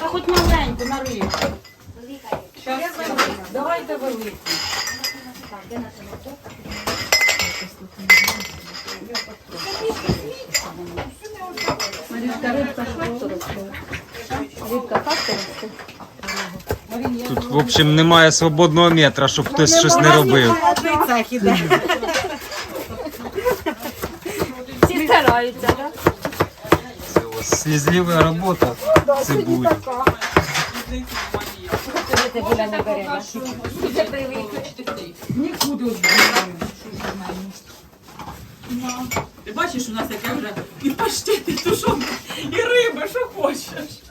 Та хоч маленьку на. Щас, давайте велику. Рибка Рибка. Тут, в общем, немає свободного метра, щоб хтось щось не робив. Так? Це у вас слізлива робота. Цибулі. Цибуля не бере. Нікуди Ти бачиш, у нас яке вже і паштет, і тушонка, і риба, що хочеш.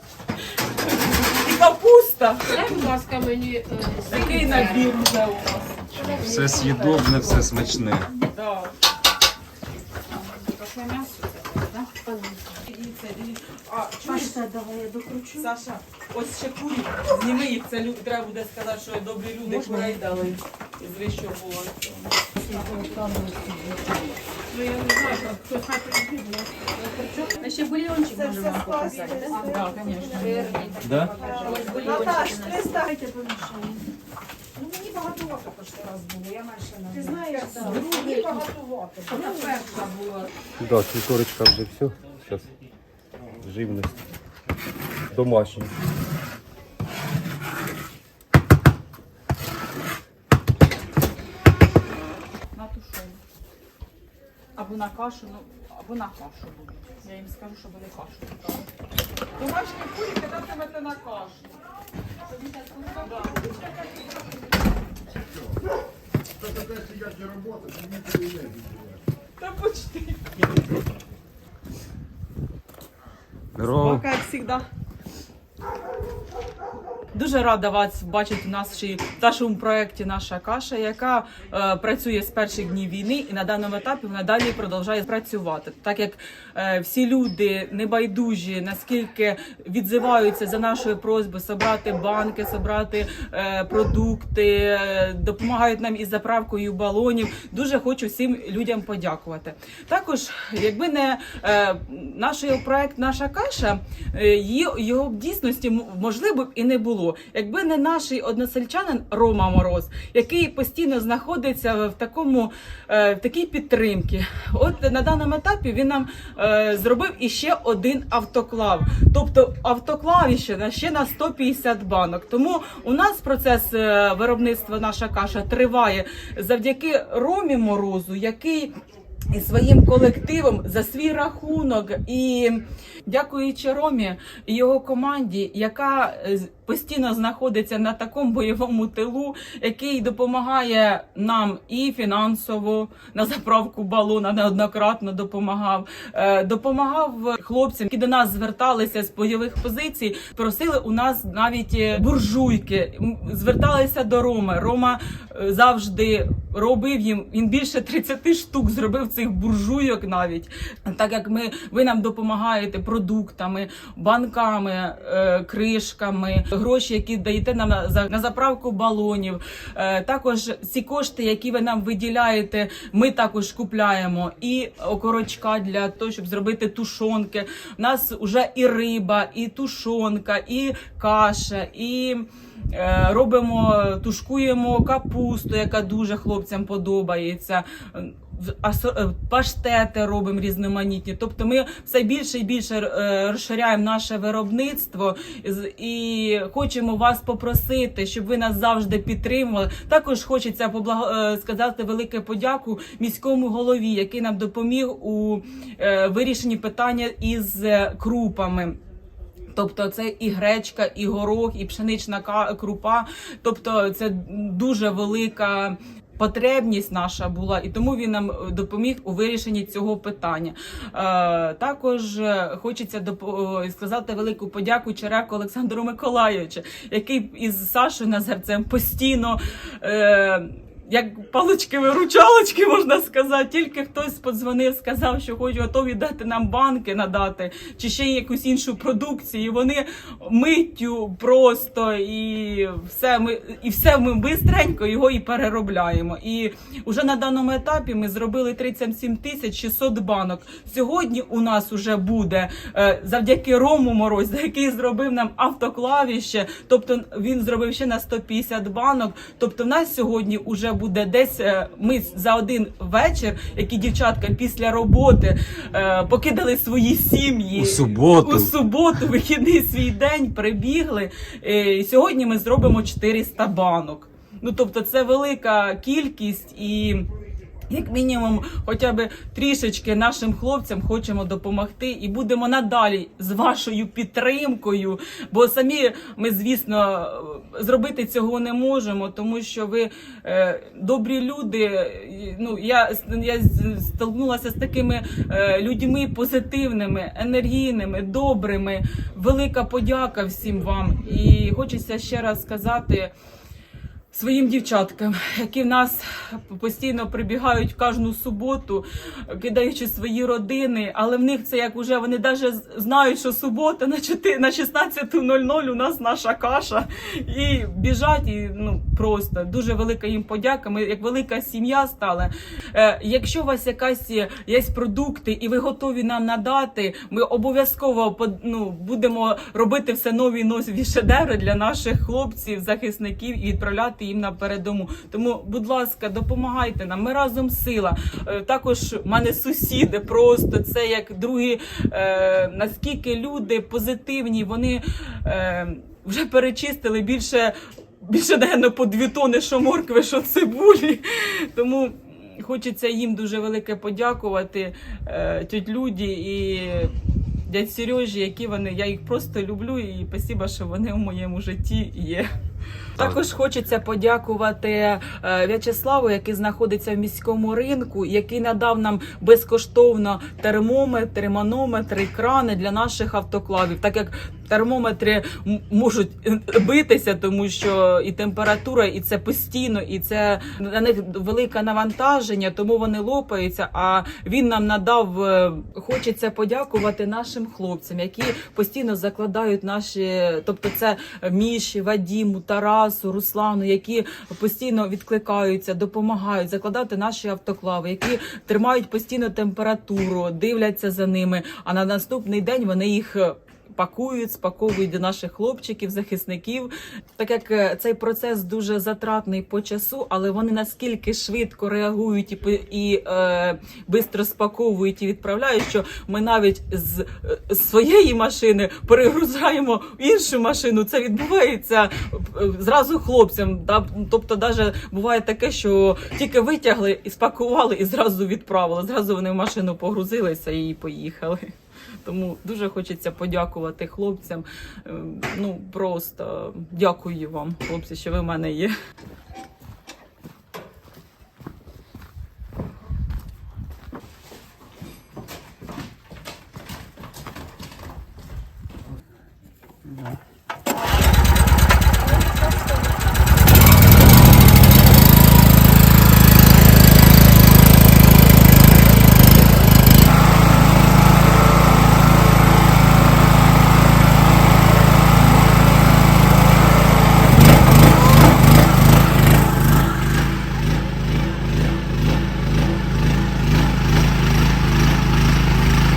І капуста. Дай, будь ласка, мені е, Такий набір вже у нас. Все з'їдобне, все смачне. Да. Дивіться, дивіться. А, чуєш, давай я докручу. Саша, ось ще курі. Зніми їх, це лю- треба буде сказати, що добрі люди курей дали з вищого було. Ну, я не знаю, хто хай прийде. А ще бульйончик можемо вам показати, так? Так, звісно. Да? Наташ, переставайте помішання. Ну, мені раз було, я менше не Ти знаєш, так. Мені багатовато. Вона перша була. Да, цвіторочка вже все. Зараз живність. Домашня. На тушонку. Або на кашу, ну, або на кашу будуть. Я їм скажу, щоб вони кашу готували. Домашні курі кидатимете на кашу. Та почти. Здорово. Пока, як завжди. Дуже рада вас бачити в нашій в нашому проєкті Наша каша, яка е, працює з перших днів війни і на даному етапі вона далі продовжує працювати. Так як е, всі люди небайдужі, наскільки відзиваються за нашою просьбою собрати банки, собрати е, продукти, е, допомагають нам із заправкою балонів. Дуже хочу всім людям подякувати. Також, якби не е, наш проект Наша каша, е, його б дійсності можливо б і не було. Якби не наш односельчанин Рома Мороз, який постійно знаходиться в такому е, в такій підтримці. От на даному етапі він нам е, зробив іще один автоклав. Тобто автоклавіще на ще на 150 банок. Тому у нас процес е, виробництва наша каша триває завдяки Ромі Морозу, який і своїм колективом за свій рахунок і дякуючи Ромі і його команді, яка е, постійно знаходиться на такому бойовому тилу, який допомагає нам і фінансово на заправку балона неоднократно допомагав. Е, Допомагав хлопцям, які до нас зверталися з бойових позицій, просили у нас навіть е, буржуйки, зверталися до Роми. Рома завжди робив їм. Він більше 30 штук зробив цих буржуйок навіть. Так як ми ви нам допомагаєте продуктами, банками, е, кришками, гроші, які даєте нам на, за- на заправку балонів. Е, також ці кошти, які ви нам виділяєте, ми також купляємо і окорочка для того, щоб зробити тушонки. У нас вже і риба, і тушонка, і каша, і. Е, Робимо, тушкуємо капусту, яка дуже хлопцям подобається. Е, Паштети робимо різноманітні. Тобто ми все більше і більше е, розширяємо наше виробництво і хочемо вас попросити, щоб ви нас завжди підтримували. Також хочеться е, сказати велике подяку міському голові, який нам допоміг у вирішенні питання із крупами. Тобто це і гречка, і горох, і пшенична крупа. Тобто це дуже велика. Потребність наша була, і тому він нам допоміг у вирішенні цього питання. Е, також е, хочеться е, сказати велику подяку Череку Олександру Миколайовичу, який із Сашою Назарцем постійно. Е, як палички-виручалочки, можна сказати. Тільки хтось подзвонив, сказав, що хоче готові дати нам банки надати, чи ще якусь іншу продукцію. І Вони миттю просто і все ми і все ми бистренько його і переробляємо. І вже на даному етапі ми зробили 37 тисяч 600 банок. Сьогодні у нас уже буде е, завдяки Рому Морозь, який зробив нам автоклавіще. Тобто він зробив ще на 150 банок. Тобто, в нас сьогодні вже буде десь е, ми за один вечір, які дівчатка після роботи е, покидали свої сім'ї У суботу. у суботу, вихідний свій день прибігли. Е, і сьогодні ми зробимо 400 банок. Ну тобто, це велика кількість і. Як мінімум, хоча б трішечки нашим хлопцям хочемо допомогти і будемо надалі з вашою підтримкою. Бо самі ми, звісно, зробити цього не можемо, тому що ви е, добрі люди. Ну я, я столкнулася з такими е, людьми позитивними, енергійними, добрими. Велика подяка всім вам. І хочеться ще раз сказати своїм дівчаткам, які в нас постійно прибігають кожну суботу, кидаючи свої родини, але в них це як уже вони навіть знають, що субота на 4, на 16.00 у нас наша каша. І біжать, і ну просто дуже велика їм подяка. Ми як велика сім'я стали. Е, якщо у вас якась є, продукти, і ви готові нам надати, ми обов'язково ну, будемо робити все нові нові шедеври для наших хлопців, захисників і відправляти їм на передому. Тому, будь ласка, допомагайте нам. Ми разом сила. Е, Також в мене сусіди просто це як другі. Е, наскільки люди позитивні, вони е, вже перечистили більше. Більше, наверное, по дві тони, що моркви, що цибулі. Тому хочеться їм дуже велике подякувати е, тьоть Люді і дядь Сережі, які вони. Я їх просто люблю і спасибо, що вони в моєму житті є. Також хочеться подякувати е, В'ячеславу, який знаходиться в міському ринку, який надав нам безкоштовно термометри, манометри, крани для наших автоклавів, так як термометри можуть битися, тому що і температура, і це постійно, і це на них велике навантаження, тому вони лопаються. А він нам надав. е, Хочеться подякувати нашим хлопцям, які постійно закладають наші, тобто це Міші, Вадіму, Тарасу, Руслану, які постійно відкликаються, допомагають закладати наші автоклави, які тримають постійно температуру, дивляться за ними. А на наступний день вони їх. Пакують, спаковують до наших хлопчиків, захисників. Так як е, цей процес дуже затратний по часу, але вони наскільки швидко реагують і і е, швидко спаковують і відправляють, що ми навіть з, е, з своєї машини перегрузаємо іншу машину. Це відбувається е, зразу хлопцям. Да? Тобто, навіть буває таке, що тільки витягли і спакували, і зразу відправили. Зразу вони в машину погрузилися і поїхали. Тому дуже хочеться подякувати хлопцям. Е, Ну просто дякую вам, хлопці, що ви в мене є.